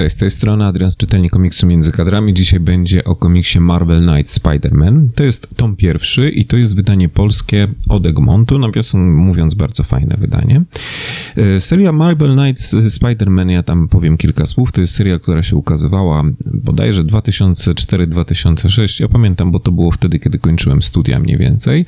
Cześć, z tej strony Adrian z komiksu Między Kadrami. Dzisiaj będzie o komiksie Marvel Knights Spider-Man. To jest tom pierwszy i to jest wydanie polskie od Egmontu, nawiasem mówiąc bardzo fajne wydanie. E, seria Marvel Knights Spider-Man, ja tam powiem kilka słów, to jest seria, która się ukazywała bodajże 2004-2006, ja pamiętam, bo to było wtedy, kiedy kończyłem studia mniej więcej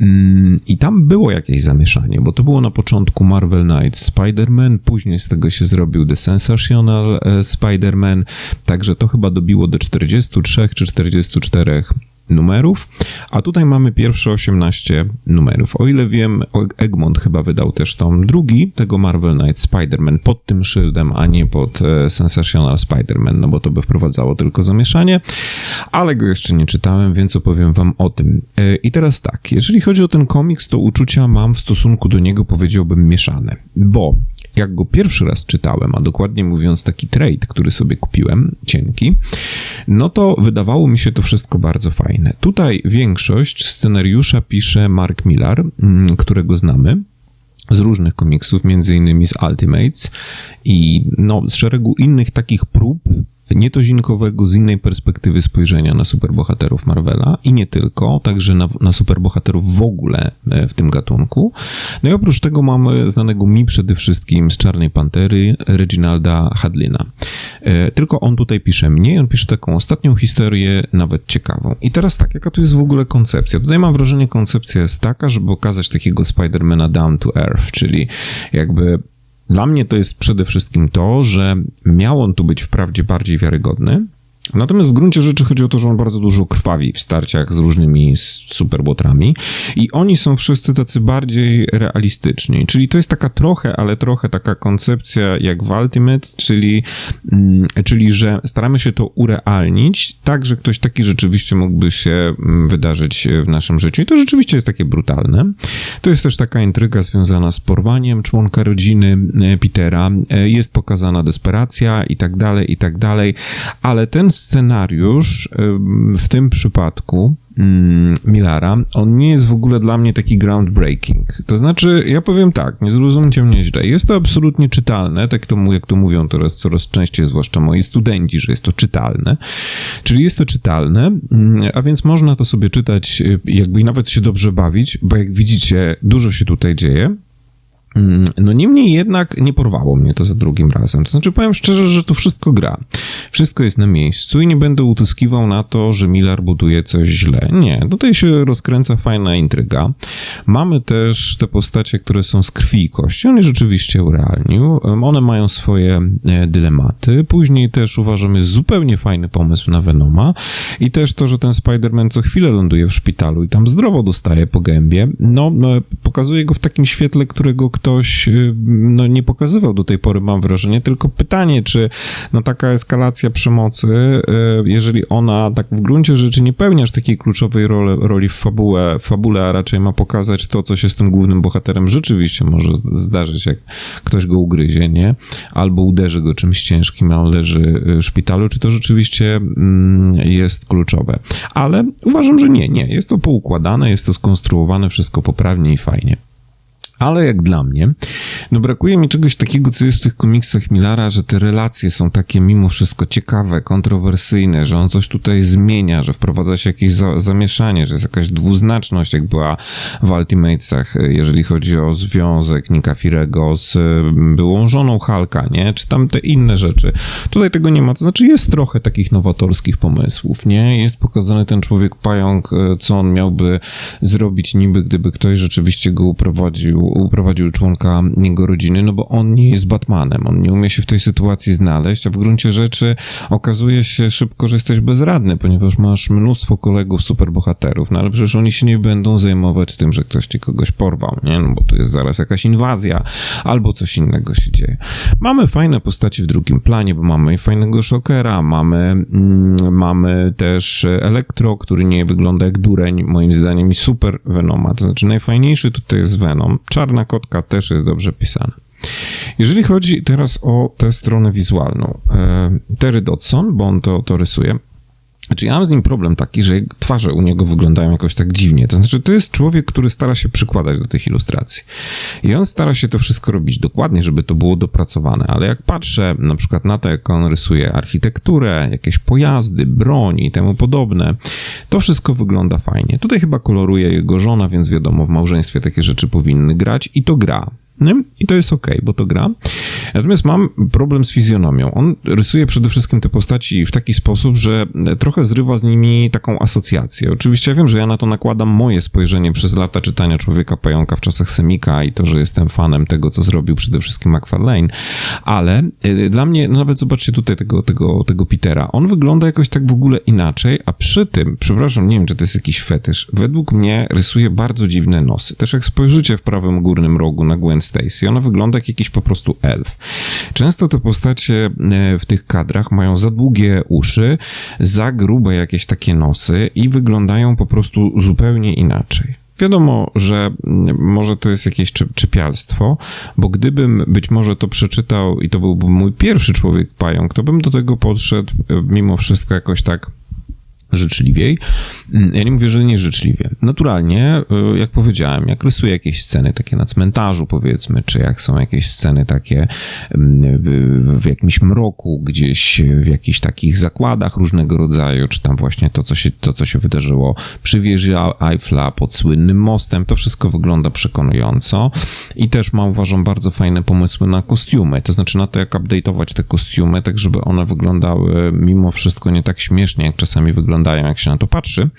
mm, i tam było jakieś zamieszanie, bo to było na początku Marvel Knights Spider-Man, później z tego się zrobił The Sensational e, Spider-Man, także to chyba dobiło do 43 czy 44 numerów, a tutaj mamy pierwsze 18 numerów. O ile wiem, Egmont chyba wydał też tom drugi tego Marvel Knight Spider-Man pod tym szyldem, a nie pod e, Sensational Spider-Man, no bo to by wprowadzało tylko zamieszanie, ale go jeszcze nie czytałem, więc opowiem wam o tym. E, I teraz tak, jeżeli chodzi o ten komiks, to uczucia mam w stosunku do niego powiedziałbym mieszane, bo jak go pierwszy raz czytałem, a dokładnie mówiąc taki trade, który sobie kupiłem, cienki, no to wydawało mi się to wszystko bardzo fajne. Tutaj większość scenariusza pisze Mark Millar, mm, którego znamy z różnych komiksów, między innymi z Ultimates i no, z szeregu innych takich prób nietuzinkowego z innej perspektywy spojrzenia na superbohaterów Marvela i nie tylko, także na, na superbohaterów w ogóle e, w tym gatunku. No i oprócz tego mamy znanego mi przede wszystkim z Czarnej Pantery Reginalda Hadlina. E, tylko on tutaj pisze mniej, on pisze taką ostatnią historię, nawet ciekawą. I teraz tak, jaka tu jest w ogóle koncepcja? Tutaj mam wrażenie, koncepcja jest taka, żeby okazać takiego Spidermana down to earth, czyli jakby dla mnie to jest przede wszystkim to, że miał on tu być wprawdzie bardziej wiarygodny, Natomiast w gruncie rzeczy chodzi o to, że on bardzo dużo krwawi w starciach z różnymi superbotrami i oni są wszyscy tacy bardziej realistyczni. Czyli to jest taka trochę, ale trochę taka koncepcja jak w Ultimates, czyli, mm, czyli że staramy się to urealnić tak, że ktoś taki rzeczywiście mógłby się mm, wydarzyć w naszym życiu. I to rzeczywiście jest takie brutalne. To jest też taka intryga związana z porwaniem członka rodziny e, Petera. E, jest pokazana desperacja i tak dalej, i tak dalej, ale ten scenariusz w tym przypadku mm, Millara, on nie jest w ogóle dla mnie taki groundbreaking. To znaczy, ja powiem tak, nie zrozumcie mnie źle, jest to absolutnie czytalne, tak to, jak to mówią teraz coraz częściej, zwłaszcza moi studenci, że jest to czytalne. Czyli jest to czytalne, mm, a więc można to sobie czytać y, jakby i nawet się dobrze bawić, bo jak widzicie, dużo się tutaj dzieje. Mm, no niemniej jednak nie porwało mnie to za drugim razem. To znaczy powiem szczerze, że to wszystko gra. Wszystko jest na miejscu i nie będę utyskiwał na to, że Miller buduje coś źle. Nie, tutaj się rozkręca fajna intryga. Mamy też te postacie, które są z krwi i kości. On rzeczywiście urealnił. One mają swoje e, dylematy. Później też uważam jest zupełnie fajny pomysł na Venoma i też to, że ten Spider-Man co chwilę ląduje w szpitalu i tam zdrowo dostaje po gębie, no, no pokazuje go w takim świetle, którego ktoś y, no, nie pokazywał do tej pory, mam wrażenie. Tylko pytanie, czy no, taka eskalacja przemocy, y, jeżeli ona tak w gruncie rzeczy nie pełni aż takiej kluczowej roli, roli w fabułę, fabule, a raczej ma pokazać to, co się z tym głównym bohaterem rzeczywiście może zdarzyć, jak ktoś go ugryzie, nie? Albo uderzy go czymś ciężkim, a on leży w szpitalu, czy to rzeczywiście mm, jest kluczowe. Ale uważam, że nie, nie. Jest to poukładane, jest to skonstruowane wszystko poprawnie i fajnie. Ale jak dla mnie, no brakuje mi czegoś takiego, co jest w tych komiksach Millara, że te relacje są takie mimo wszystko ciekawe, kontrowersyjne, że on coś tutaj zmienia, że wprowadza się jakieś za zamieszanie, że jest jakaś dwuznaczność, jak była w Ultimatesach, jeżeli chodzi o związek Nika Firego z byłą żoną Halka, nie? Czy tam te inne rzeczy. Tutaj tego nie ma. To znaczy jest trochę takich nowatorskich pomysłów, nie? Jest pokazany ten człowiek pająk, e, co on miałby zrobić niby, gdyby ktoś rzeczywiście go uprowadził uprowadził członka jego rodziny, no bo on nie jest Batmanem, on nie umie się w tej sytuacji znaleźć, a w gruncie rzeczy okazuje się szybko, że jesteś bezradny, ponieważ masz mnóstwo kolegów superbohaterów, no ale przecież oni się nie będą zajmować tym, że ktoś ci kogoś porwał, nie? No bo tu jest zaraz jakaś inwazja, albo coś innego się dzieje. Mamy fajne postaci w drugim planie, bo mamy fajnego Szokera, mamy, mm, mamy też Elektro, który nie wygląda jak dureń, moim zdaniem i super Venoma, to znaczy najfajniejszy tutaj jest Venom, Czarna kotka też jest dobrze pisana. Jeżeli chodzi teraz o tę stronę wizualną, e, Terry Dodson, bo on to, to rysuje, Znaczy, ja mam z nim problem taki, że twarze u niego wyglądają jakoś tak dziwnie. To znaczy, to jest człowiek, który stara się przykładać do tych ilustracji. I on stara się to wszystko robić dokładnie, żeby to było dopracowane. Ale jak patrzę na przykład na to, jak on rysuje architekturę, jakieś pojazdy, broń i temu podobne, to wszystko wygląda fajnie. Tutaj chyba koloruje jego żona, więc wiadomo, w małżeństwie takie rzeczy powinny grać i to gra. Nie? I to jest ok, bo to gra. Natomiast mam problem z fizjonomią. On rysuje przede wszystkim te postaci w taki sposób, że trochę zrywa z nimi taką asocjację. Oczywiście ja wiem, że ja na to nakładam moje spojrzenie przez lata czytania Człowieka Pająka w czasach Semika i to, że jestem fanem tego, co zrobił przede wszystkim McFarlane, ale y, dla mnie, no nawet zobaczcie tutaj tego, tego, tego Petera, on wygląda jakoś tak w ogóle inaczej, a przy tym, przepraszam, nie wiem, czy to jest jakiś fetysz, według mnie rysuje bardzo dziwne nosy. Też jak spojrzycie w prawym górnym rogu na Gwen Stacy. Ona wygląda jak jakiś po prostu elf. Często te postacie e, w tych kadrach mają za długie uszy, za grube jakieś takie nosy i wyglądają po prostu zupełnie inaczej. Wiadomo, że mm, może to jest jakieś czepialstwo, bo gdybym być może to przeczytał i to byłby mój pierwszy człowiek pająk, to bym do tego podszedł e, mimo wszystko jakoś tak życzliwiej. Mm, ja nie mówię, że nie życzliwie. Naturalnie, y, jak powiedziałem, jak rysuję jakieś sceny takie na cmentarzu, powiedzmy, czy jak są jakieś sceny takie mm, w jakimś mroku, gdzieś w jakichś takich zakładach różnego rodzaju, czy tam właśnie to, co się, to, co się wydarzyło przy wieży Eiffla pod słynnym mostem, to wszystko wygląda przekonująco i też mam, uważam, bardzo fajne pomysły na kostiumy, to znaczy na to, jak update'ować te kostiumy, tak żeby one wyglądały mimo wszystko nie tak śmiesznie, jak czasami wyglądają wyglądają, jak się na to patrzy,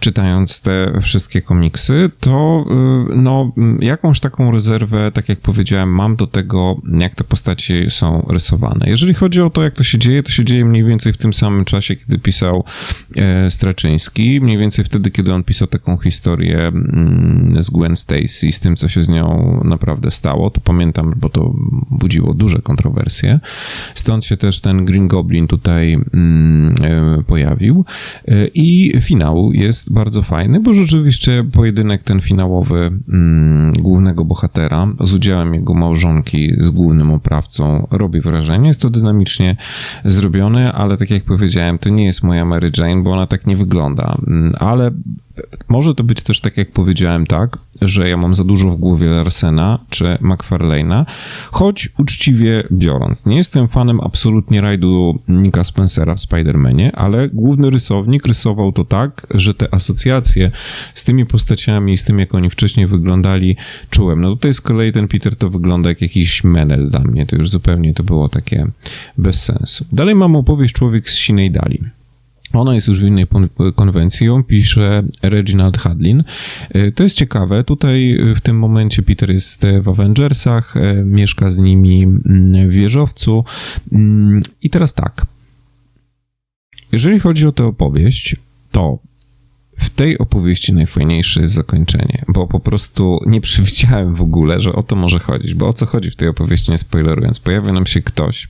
czytając te wszystkie komiksy, to y, no, jakąś taką rezerwę, tak jak powiedziałem, mam do tego, jak te postaci są rysowane. Jeżeli chodzi o to, jak to się dzieje, to się dzieje mniej więcej w tym samym czasie, kiedy pisał e, Straczyński, mniej więcej wtedy, kiedy on pisał taką historię mm, z Gwen Stacy, z tym, co się z nią naprawdę stało, to pamiętam, bo to budziło duże kontrowersje. Stąd się też ten Green Goblin tutaj mm, e, pojawił. E, I finał jest bardzo fajny, bo rzeczywiście pojedynek ten finałowy mm, głównego bohatera z udziałem jego małżonki z głównym oprawcą robi wrażenie. Jest to dynamicznie zrobione, ale tak jak powiedziałem, to nie jest moja Mary Jane, bo ona tak nie wygląda. Mm, ale może to być też tak, jak powiedziałem, tak, że ja mam za dużo w głowie Larsena czy McFarlane'a, choć uczciwie biorąc, nie jestem fanem absolutnie rajdu Nika Spencera w Spider-Manie, ale główny rysownik rysował to tak, że te asocjacje z tymi postaciami, z tym jak oni wcześniej wyglądali, czułem. No tutaj z kolei ten Peter to wygląda jak jakiś menel dla mnie, to już zupełnie to było takie bez sensu. Dalej mam opowieść Człowiek z Sinej Dali. Ona jest już w innej konwencji, ją pisze Reginald Hadlin. E, to jest ciekawe, tutaj w tym momencie Peter jest w Avengersach, e, mieszka z nimi mm, w wieżowcu mm, i teraz tak. Jeżeli chodzi o tę opowieść, to w tej opowieści najfajniejsze jest zakończenie, bo po prostu nie przewidziałem w ogóle, że o to może chodzić, bo o co chodzi w tej opowieści, nie spoilerując, pojawia nam się ktoś,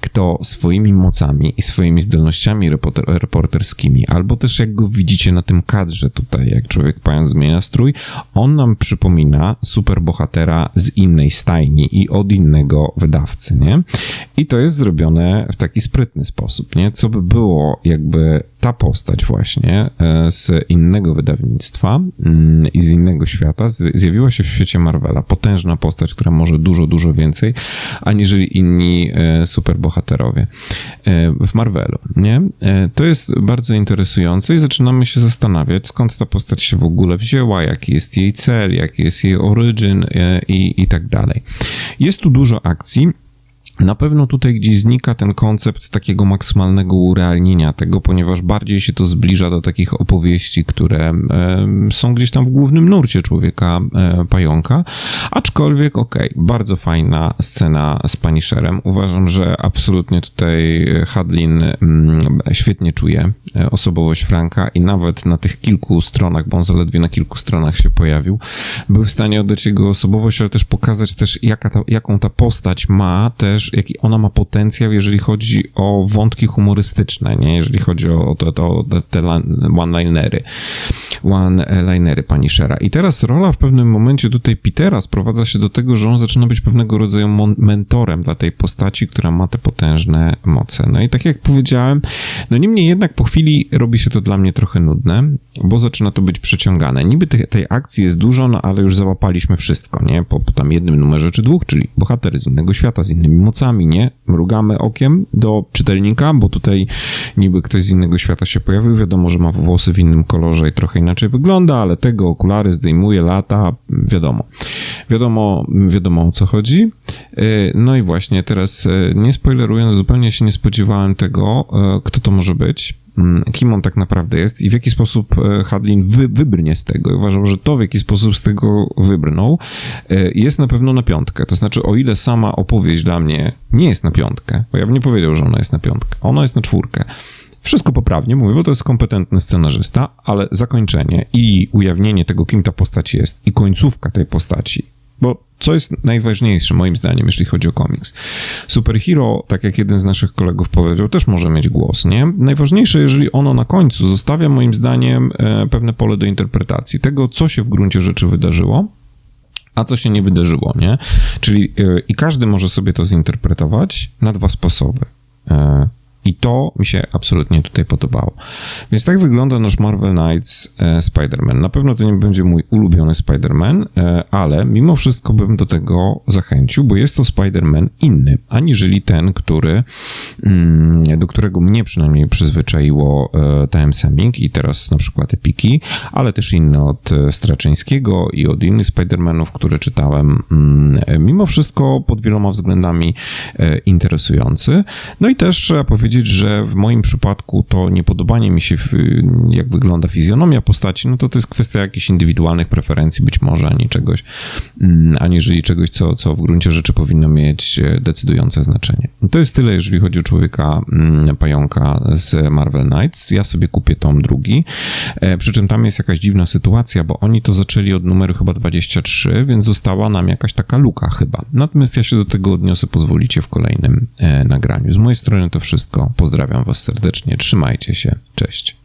kto swoimi mocami i swoimi zdolnościami reporter, reporterskimi, albo też jak go widzicie na tym kadrze tutaj, jak człowiek pająk zmienia strój, on nam przypomina superbohatera z innej stajni i od innego wydawcy, nie? I to jest zrobione w taki sprytny sposób, nie? Co by było, jakby ta postać właśnie e, z innego wydawnictwa mm, i z innego świata zjawiła się w świecie Marvela. Potężna postać, która może dużo, dużo więcej, aniżeli inni e, superbohaterowie e, w Marvelu, nie? To jest bardzo interesujące i zaczynamy się zastanawiać, skąd ta postać się w ogóle wzięła, jaki jest jej cel, jaki jest jej origin i, i tak dalej. Jest tu dużo akcji, na pewno tutaj gdzieś znika ten koncept takiego maksymalnego urealnienia tego, ponieważ bardziej się to zbliża do takich opowieści, które są gdzieś tam w głównym nurcie człowieka e, pająka. Aczkolwiek, okej, okay, bardzo fajna scena z Punisherem. Uważam, że absolutnie tutaj Hadlin mm, świetnie czuje e, osobowość Franka i nawet na tych kilku stronach, bo on zaledwie na kilku stronach się pojawił, był w stanie oddać jego osobowość, ale też pokazać też, jaka ta, jaką ta postać ma też też jaki ona ma potencjał, jeżeli chodzi o wątki humorystyczne, nie? Jeżeli chodzi o te, one-linery. One-linery pani Shera. I teraz rola w pewnym momencie tutaj Petera sprowadza się do tego, że on zaczyna być pewnego rodzaju mentorem dla tej postaci, która ma te potężne moce. No i tak jak powiedziałem, no niemniej jednak po chwili robi się to dla mnie trochę nudne, bo zaczyna to być przeciągane. Niby te, tej akcji jest dużo, no ale już załapaliśmy wszystko, nie? Po, po tam jednym numerze czy dwóch, czyli bohater z innego świata, z innymi mocami, nie? Mrugamy okiem do czytelnika, bo tutaj niby ktoś z innego świata się pojawił, wiadomo, że ma włosy w innym kolorze i trochę inaczej wygląda, ale tego okulary zdejmuje, lata, wiadomo. Wiadomo, wiadomo o co chodzi. E, no i właśnie teraz, e, nie spoilerując, zupełnie się nie spodziewałem tego, e, kto to może być kim on tak naprawdę jest i w jaki sposób Hadlin wy, wybrnie z tego. Uważam, że to, w jaki sposób z tego wybrnął, jest na pewno na piątkę. To znaczy, o ile sama opowieść dla mnie nie jest na piątkę, bo ja bym nie powiedział, że ona jest na piątkę, ona jest na czwórkę. Wszystko poprawnie mówię, bo to jest kompetentny scenarzysta, ale zakończenie i ujawnienie tego, kim ta postać jest i końcówka tej postaci, bo co jest najważniejsze moim zdaniem, jeśli chodzi o komiks? Superhero, tak jak jeden z naszych kolegów powiedział, też może mieć głos, nie? Najważniejsze, jeżeli ono na końcu zostawia moim zdaniem e, pewne pole do interpretacji tego, co się w gruncie rzeczy wydarzyło, a co się nie wydarzyło, nie? Czyli e, i każdy może sobie to zinterpretować na dwa sposoby. I to mi się absolutnie tutaj podobało. Więc tak wygląda nasz Marvel Knights e, Spider-Man. Na pewno to nie będzie mój ulubiony Spider-Man, e, ale mimo wszystko bym do tego zachęcił, bo jest to Spider-Man inny, aniżeli ten, który, mm, do którego mnie przynajmniej przyzwyczaiło e, TM Seming i teraz na przykład Epiki, ale też inny od Straczyńskiego i od innych Spider-Manów, które czytałem. Mm, mimo wszystko pod wieloma względami interesujący. No i też trzeba powiedzieć, powiedzieć, że w moim przypadku to niepodobanie mi się, jak wygląda fizjonomia postaci, no to to jest kwestia jakichś indywidualnych preferencji być może, ani czegoś, mm, aniżeli czegoś, co, co w gruncie rzeczy powinno mieć e, decydujące znaczenie. To jest tyle, jeżeli chodzi o człowieka mm, pająka z Marvel Knights. Ja sobie kupię tom drugi, e, przy czym tam jest jakaś dziwna sytuacja, bo oni to zaczęli od numeru chyba 23, więc została nam jakaś taka luka chyba. Natomiast ja się do tego odniosę, pozwolicie w kolejnym e, nagraniu. Z mojej strony to wszystko. Pozdrawiam Was serdecznie. Trzymajcie się. Cześć.